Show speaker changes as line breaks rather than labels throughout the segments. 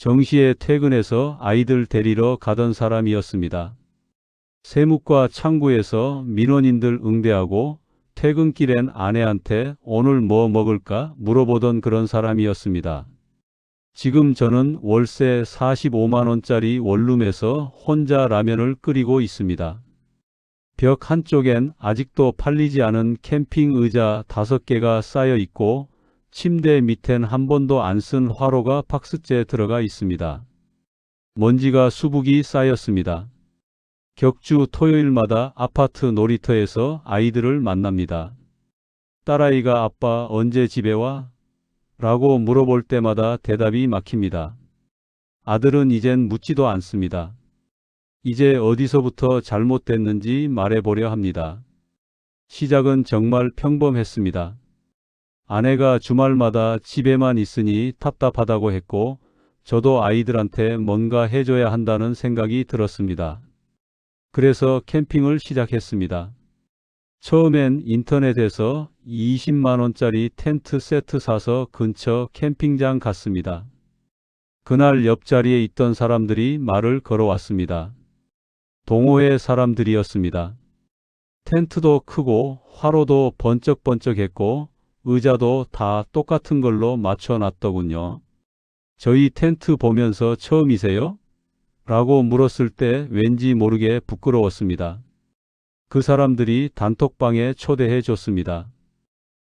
정시에 퇴근해서 아이들 데리러 가던 사람이었습니다. 세무과 창구에서 민원인들 응대하고 퇴근길엔 아내한테 오늘 뭐 먹을까 물어보던 그런 사람이었습니다. 지금 저는 월세 45만원짜리 원룸에서 혼자 라면을 끓이고 있습니다. 벽 한쪽엔 아직도 팔리지 않은 캠핑 의자 다섯 개가 쌓여 있고 침대 밑엔 한 번도 안 쓴 화로가 박스째 들어가 있습니다. 먼지가 수북이 쌓였습니다. 격주 토요일마다 아파트 놀이터에서 아이들을 만납니다. 딸아이가 아빠 언제 집에 와? 라고 물어볼 때마다 대답이 막힙니다. 아들은 이젠 묻지도 않습니다. 이제 어디서부터 잘못됐는지 말해보려 합니다. 시작은 정말 평범했습니다. 아내가 주말마다 집에만 있으니 답답하다고 했고, 저도 아이들한테 뭔가 해줘야 한다는 생각이 들었습니다. 그래서 캠핑을 시작했습니다. 처음엔 인터넷에서 20만원짜리 텐트 세트 사서 근처 캠핑장 갔습니다. 그날 옆자리에 있던 사람들이 말을 걸어왔습니다. 동호회 사람들이었습니다. 텐트도 크고 화로도 번쩍번쩍했고 의자도 다 똑같은 걸로 맞춰놨더군요. 저희 텐트 보면서 처음이세요? 라고 물었을 때 왠지 모르게 부끄러웠습니다. 그 사람들이 단톡방에 초대해 줬습니다.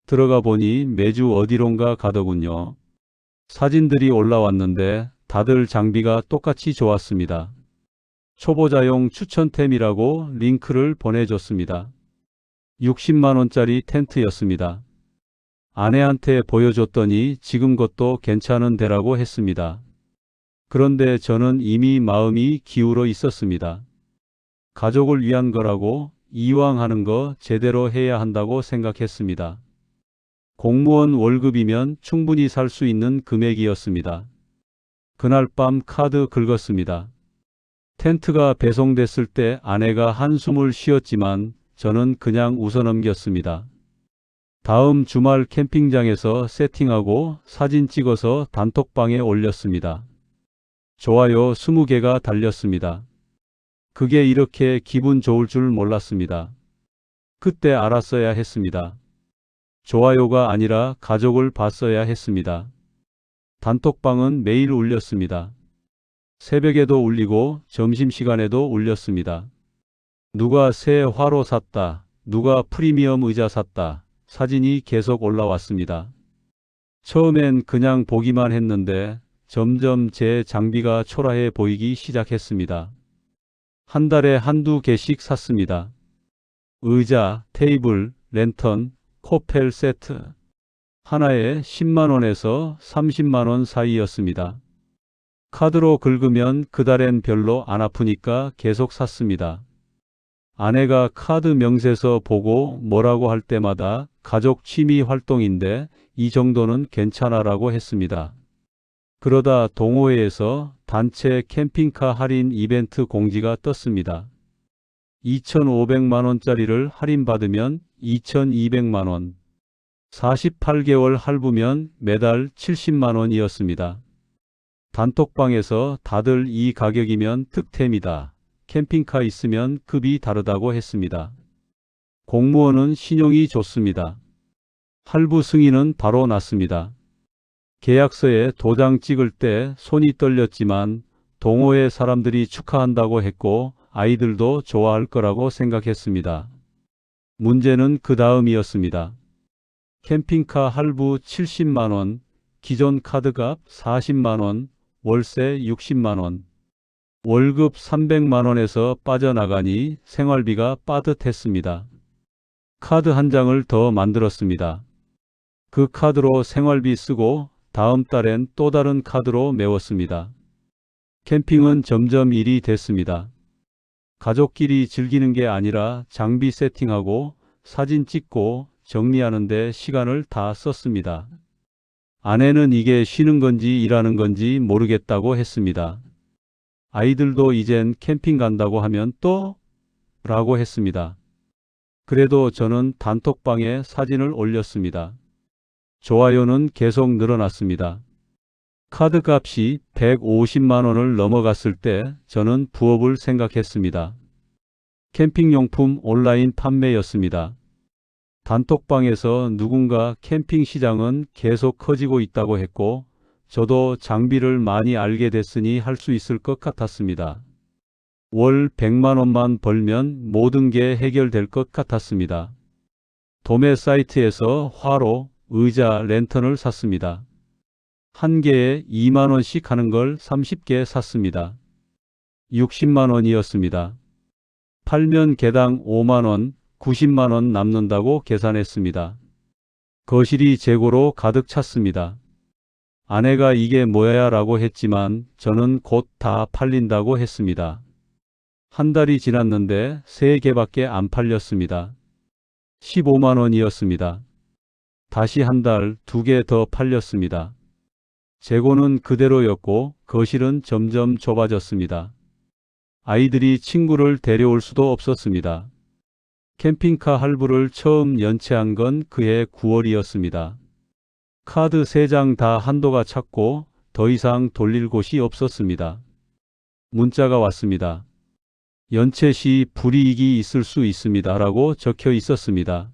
들어가 보니 매주 어디론가 가더군요. 사진들이 올라왔는데 다들 장비가 똑같이 좋았습니다. 초보자용 추천템이라고 링크를 보내줬습니다. 60만원짜리 텐트였습니다. 아내한테 보여줬더니 지금 것도 괜찮은 데라고 했습니다. 그런데 저는 이미 마음이 기울어 있었습니다. 가족을 위한 거라고 이왕 하는 거 제대로 해야 한다고 생각했습니다. 공무원 월급이면 충분히 살 수 있는 금액이었습니다. 그날 밤 카드 긁었습니다. 텐트가 배송됐을 때 아내가 한숨을 쉬었지만 저는 그냥 웃어넘겼습니다. 다음 주말 캠핑장에서 세팅하고 사진 찍어서 단톡방에 올렸습니다. 좋아요 20개가 달렸습니다. 그게 이렇게 기분 좋을 줄 몰랐습니다. 그때 알았어야 했습니다. 좋아요가 아니라 가족을 봤어야 했습니다. 단톡방은 매일 울렸습니다. 새벽에도 울리고 점심시간에도 울렸습니다. 누가 새 화로 샀다. 누가 프리미엄 의자 샀다. 사진이 계속 올라왔습니다. 처음엔 그냥 보기만 했는데 점점 제 장비가 초라해 보이기 시작했습니다. 한 달에 한두 개씩 샀습니다. 의자, 테이블, 랜턴, 코펠 세트. 하나에 10만원에서 30만원 사이였습니다. 카드로 긁으면 그달엔 별로 안 아프니까 계속 샀습니다. 아내가 카드 명세서 보고 뭐라고 할 때마다 가족 취미 활동인데 이 정도는 괜찮아라고 했습니다. 그러다 동호회에서 단체 캠핑카 할인 이벤트 공지가 떴습니다. 2,500만원짜리를 할인받으면 2,200만원, 48개월 할부면 매달 70만원이었습니다. 단톡방에서 다들 이 가격이면 득템이다. 캠핑카 있으면 급이 다르다고 했습니다. 공무원은 신용이 좋습니다. 할부 승인은 바로 났습니다. 계약서에 도장 찍을 때 손이 떨렸지만 동호회 사람들이 축하한다고 했고 아이들도 좋아할 거라고 생각했습니다. 문제는 그 다음이었습니다. 캠핑카 할부 70만원, 기존 카드값 40만원, 월세 60만원, 월급 300만원에서 빠져나가니 생활비가 빠듯했습니다. 카드 한 장을 더 만들었습니다. 그 카드로 생활비 쓰고 다음 달엔 또 다른 카드로 메웠습니다. 캠핑은 점점 일이 됐습니다. 가족끼리 즐기는 게 아니라 장비 세팅하고 사진 찍고 정리하는데 시간을 다 썼습니다. 아내는 이게 쉬는 건지 일하는 건지 모르겠다고 했습니다. 아이들도 이젠 캠핑 간다고 하면 또? 라고 했습니다. 그래도 저는 단톡방에 사진을 올렸습니다. 좋아요는 계속 늘어났습니다. 카드 값이 150만 원을 넘어갔을 때 저는 부업을 생각했습니다. 캠핑용품 온라인 판매였습니다. 단톡방에서 누군가 캠핑 시장은 계속 커지고 있다고 했고 저도 장비를 많이 알게 됐으니 할 수 있을 것 같았습니다. 월 100만 원만 벌면 모든 게 해결될 것 같았습니다. 도매 사이트에서 화로, 의자, 랜턴을 샀습니다. 한 개에 2만 원씩 하는 걸 30개 샀습니다. 60만 원이었습니다. 팔면 개당 5만 원, 90만 원 남는다고 계산했습니다. 거실이 재고로 가득 찼습니다. 아내가 이게 뭐야 라고 했지만 저는 곧 다 팔린다고 했습니다. 한 달이 지났는데 세 개밖에 안 팔렸습니다. 15만 원이었습니다. 다시 한 달 두 개 더 팔렸습니다. 재고는 그대로였고 거실은 점점 좁아졌습니다. 아이들이 친구를 데려올 수도 없었습니다. 캠핑카 할부를 처음 연체한 건 그해 9월이었습니다. 카드 3장 다 한도가 찼고 더 이상 돌릴 곳이 없었습니다. 문자가 왔습니다. 연체 시 불이익이 있을 수 있습니다. 라고 적혀 있었습니다.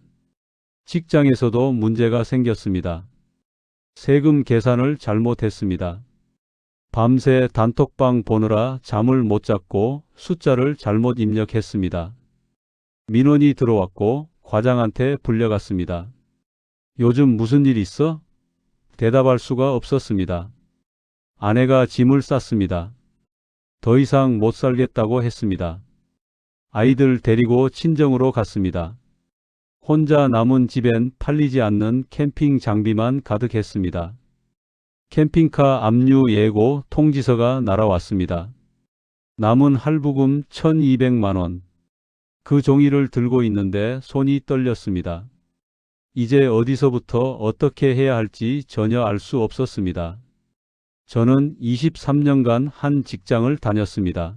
직장에서도 문제가 생겼습니다. 세금 계산을 잘못했습니다. 밤새 단톡방 보느라 잠을 못 잤고 숫자를 잘못 입력했습니다. 민원이 들어왔고 과장한테 불려갔습니다. 요즘 무슨 일 있어? 대답할 수가 없었습니다. 아내가 짐을 쌌습니다. 더 이상 못 살겠다고 했습니다. 아이들 데리고 친정으로 갔습니다. 혼자 남은 집엔 팔리지 않는 캠핑 장비만 가득했습니다. 캠핑카 압류 예고 통지서가 날아왔습니다. 남은 할부금 1200만 원. 그 종이를 들고 있는데 손이 떨렸습니다. 이제 어디서부터 어떻게 해야 할지 전혀 알 수 없었습니다. 저는 23년간 한 직장을 다녔습니다.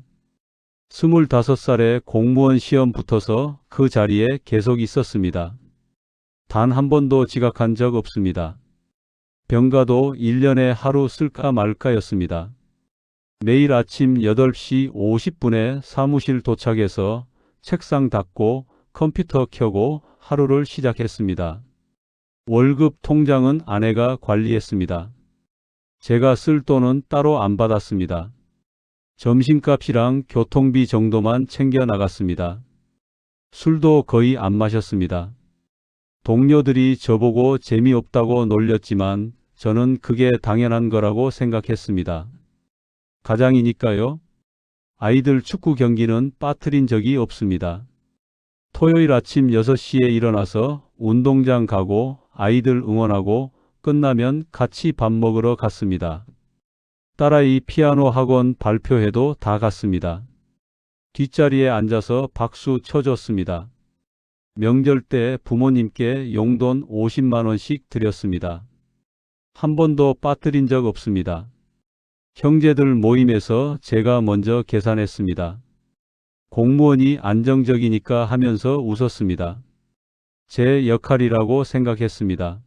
25살에 공무원 시험 붙어서 그 자리에 계속 있었습니다. 단 한 번도 지각한 적 없습니다. 병가도 1년에 하루 쓸까 말까였습니다. 매일 아침 8시 50분에 사무실 도착해서 책상 닫고 컴퓨터 켜고 하루를 시작했습니다. 월급 통장은 아내가 관리했습니다. 제가 쓸 돈은 따로 안 받았습니다. 점심값이랑 교통비 정도만 챙겨 나갔습니다. 술도 거의 안 마셨습니다. 동료들이 저보고 재미없다고 놀렸지만 저는 그게 당연한 거라고 생각했습니다. 가장이니까요. 아이들 축구 경기는 빠뜨린 적이 없습니다. 토요일 아침 6시에 일어나서 운동장 가고 아이들 응원하고 끝나면 같이 밥 먹으러 갔습니다. 딸아이 피아노 학원 발표회도 다 갔습니다. 뒷자리에 앉아서 박수 쳐줬습니다. 명절 때 부모님께 용돈 50만 원씩 드렸습니다. 한 번도 빠뜨린 적 없습니다. 형제들 모임에서 제가 먼저 계산했습니다. 공무원이 안정적이니까 하면서 웃었습니다. 제 역할이라고 생각했습니다.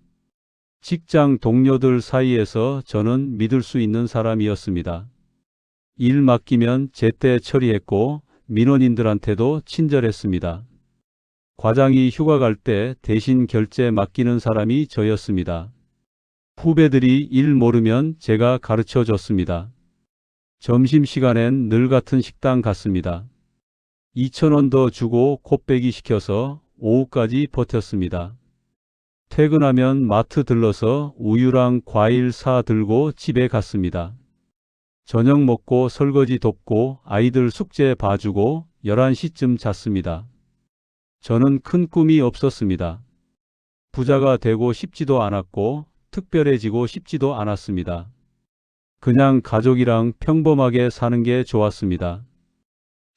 직장 동료들 사이에서 저는 믿을 수 있는 사람이었습니다. 일 맡기면 제때 처리했고 민원인들한테도 친절했습니다. 과장이 휴가 갈 때 대신 결제 맡기는 사람이 저였습니다. 후배들이 일 모르면 제가 가르쳐 줬습니다. 점심시간엔 늘 같은 식당 갔습니다. 2천원 더 주고 콧배기 시켜서 오후까지 버텼습니다. 퇴근하면 마트 들러서 우유랑 과일 사 들고 집에 갔습니다. 저녁 먹고 설거지 돕고 아이들 숙제 봐주고 11시쯤 잤습니다. 저는 큰 꿈이 없었습니다. 부자가 되고 싶지도 않았고 특별해지고 싶지도 않았습니다. 그냥 가족이랑 평범하게 사는 게 좋았습니다.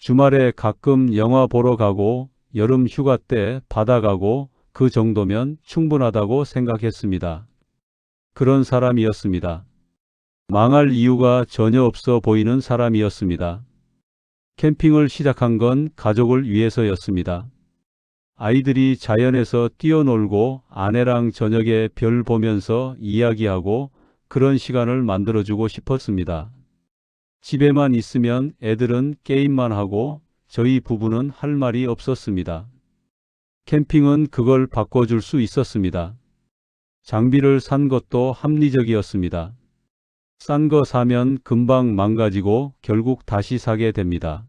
주말에 가끔 영화 보러 가고 여름 휴가 때 바다 가고 그 정도면 충분하다고 생각했습니다. 그런 사람이었습니다. 망할 이유가 전혀 없어 보이는 사람이었습니다. 캠핑을 시작한 건 가족을 위해서였습니다. 아이들이 자연에서 뛰어놀고 아내랑 저녁에 별 보면서 이야기하고 그런 시간을 만들어주고 싶었습니다. 집에만 있으면 애들은 게임만 하고 저희 부부는 할 말이 없었습니다. 캠핑은 그걸 바꿔줄 수 있었습니다. 장비를 산 것도 합리적이었습니다. 싼 거 사면 금방 망가지고 결국 다시 사게 됩니다.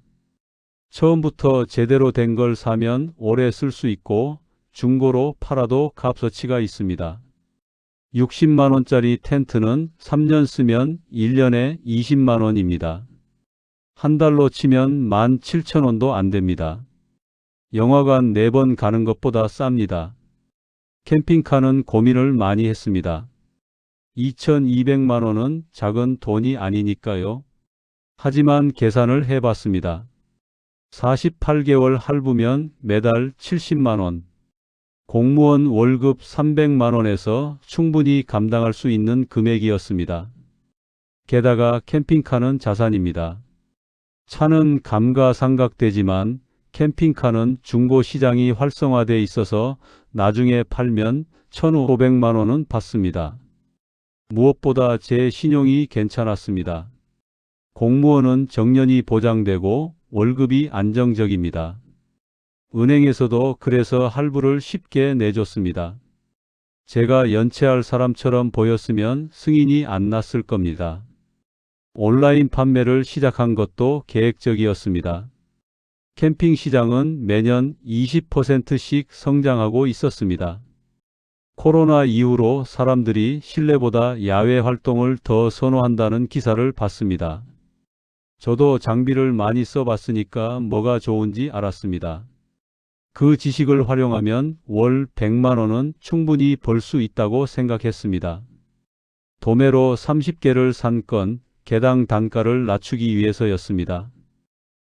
처음부터 제대로 된 걸 사면 오래 쓸 수 있고 중고로 팔아도 값어치가 있습니다. 60만원짜리 텐트는 3년 쓰면 1년에 20만원입니다. 한 달로 치면 17,000원도 안 됩니다. 영화관 4번 가는 것보다 쌉니다. 캠핑카는 고민을 많이 했습니다. 2,200만원은 작은 돈이 아니니까요. 하지만 계산을 해봤습니다. 48개월 할부면 매달 70만원. 공무원 월급 300만원에서 충분히 감당할 수 있는 금액이었습니다. 게다가 캠핑카는 자산입니다. 차는 감가상각되지만 캠핑카는 중고 시장이 활성화돼 있어서 나중에 팔면 1,500만원은 받습니다. 무엇보다 제 신용이 괜찮았습니다. 공무원은 정년이 보장되고 월급이 안정적입니다. 은행에서도 그래서 할부를 쉽게 내줬습니다. 제가 연체할 사람처럼 보였으면 승인이 안 났을 겁니다. 온라인 판매를 시작한 것도 계획적이었습니다. 캠핑 시장은 매년 20%씩 성장하고 있었습니다. 코로나 이후로 사람들이 실내보다 야외 활동을 더 선호한다는 기사를 봤습니다. 저도 장비를 많이 써봤으니까 뭐가 좋은지 알았습니다. 그 지식을 활용하면 월 100만 원은 충분히 벌 수 있다고 생각했습니다. 도매로 30개를 산 건 개당 단가를 낮추기 위해서였습니다.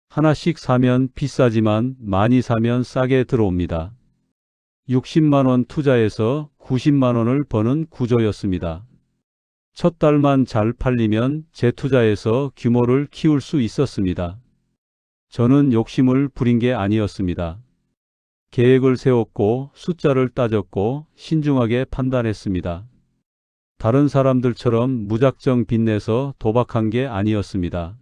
하나씩 사면 비싸지만 많이 사면 싸게 들어옵니다. 60만 원 투자해서 90만 원을 버는 구조였습니다. 첫 달만 잘 팔리면 재투자해서 규모를 키울 수 있었습니다. 저는 욕심을 부린 게 아니었습니다. 계획을 세웠고 숫자를 따졌고 신중하게 판단했습니다. 다른 사람들처럼 무작정 빚내서 도박한 게 아니었습니다.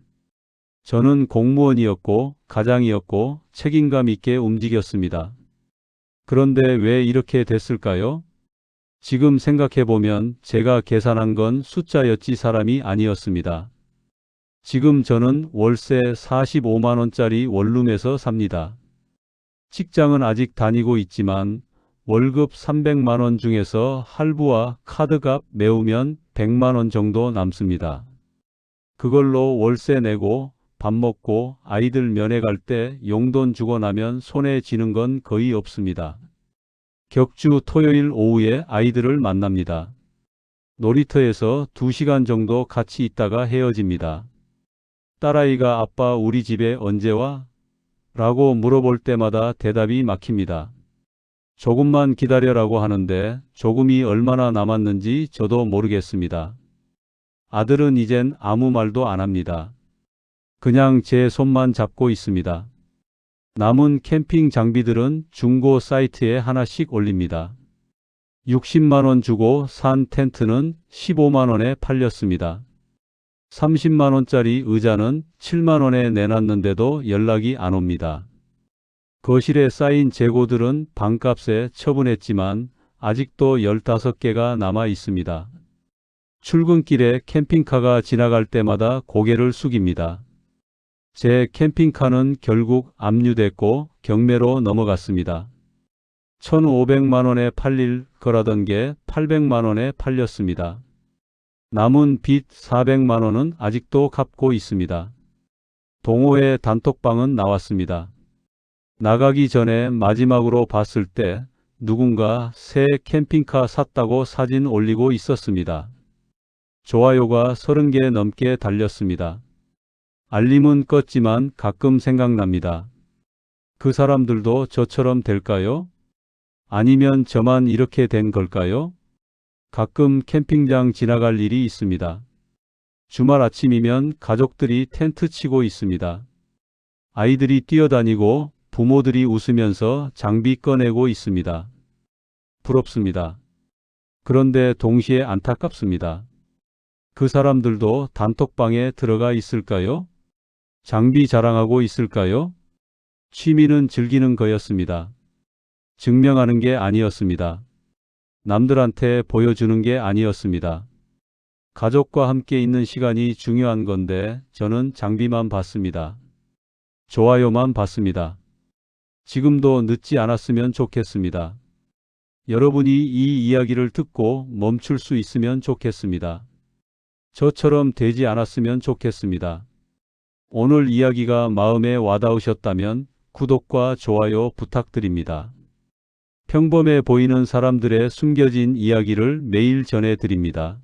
저는 공무원이었고 가장이었고 책임감 있게 움직였습니다. 그런데 왜 이렇게 됐을까요? 지금 생각해보면 제가 계산한 건 숫자였지 사람이 아니었습니다. 지금 저는 월세 45만원짜리 원룸에서 삽니다. 직장은 아직 다니고 있지만 월급 300만원 중에서 할부와 카드값 메우면 100만원 정도 남습니다. 그걸로 월세 내고 밥 먹고 아이들 면회 갈 때 용돈 주고 나면 손에 쥐는 건 거의 없습니다. 격주 토요일 오후에 아이들을 만납니다. 놀이터에서 2시간 정도 같이 있다가 헤어집니다. 딸아이가 아빠 우리 집에 언제 와? 라고 물어볼 때마다 대답이 막힙니다. 조금만 기다려라고 하는데 조금이 얼마나 남았는지 저도 모르겠습니다. 아들은 이젠 아무 말도 안 합니다. 그냥 제 손만 잡고 있습니다. 남은 캠핑 장비들은 중고 사이트에 하나씩 올립니다. 60만원 주고 산 텐트는 15만원에 팔렸습니다. 30만원짜리 의자는 7만원에 내놨는데도 연락이 안 옵니다. 거실에 쌓인 재고들은 반값에 처분했지만 아직도 15개가 남아 있습니다. 출근길에 캠핑카가 지나갈 때마다 고개를 숙입니다. 제 캠핑카는 결국 압류됐고 경매로 넘어갔습니다. 1,500만원에 팔릴 거라던 게 800만원에 팔렸습니다. 남은 빚 400만 원은 아직도 갚고 있습니다. 동호회 단톡방은 나왔습니다. 나가기 전에 마지막으로 봤을 때 누군가 새 캠핑카 샀다고 사진 올리고 있었습니다. 좋아요가 30개 넘게 달렸습니다. 알림은 껐지만 가끔 생각납니다. 그 사람들도 저처럼 될까요? 아니면 저만 이렇게 된 걸까요? 가끔 캠핑장 지나갈 일이 있습니다. 주말 아침이면 가족들이 텐트 치고 있습니다. 아이들이 뛰어다니고 부모들이 웃으면서 장비 꺼내고 있습니다. 부럽습니다. 그런데 동시에 안타깝습니다. 그 사람들도 단톡방에 들어가 있을까요? 장비 자랑하고 있을까요? 취미는 즐기는 거였습니다. 증명하는 게 아니었습니다. 남들한테 보여주는 게 아니었습니다. 가족과 함께 있는 시간이 중요한 건데 저는 장비만 봤습니다. 좋아요만 봤습니다. 지금도 늦지 않았으면 좋겠습니다. 여러분이 이 이야기를 듣고 멈출 수 있으면 좋겠습니다. 저처럼 되지 않았으면 좋겠습니다. 오늘 이야기가 마음에 와닿으셨다면 구독과 좋아요 부탁드립니다. 평범해 보이는 사람들의 숨겨진 이야기를 매일 전해 드립니다.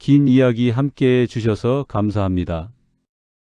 긴 이야기 함께 해 주셔서 감사합니다.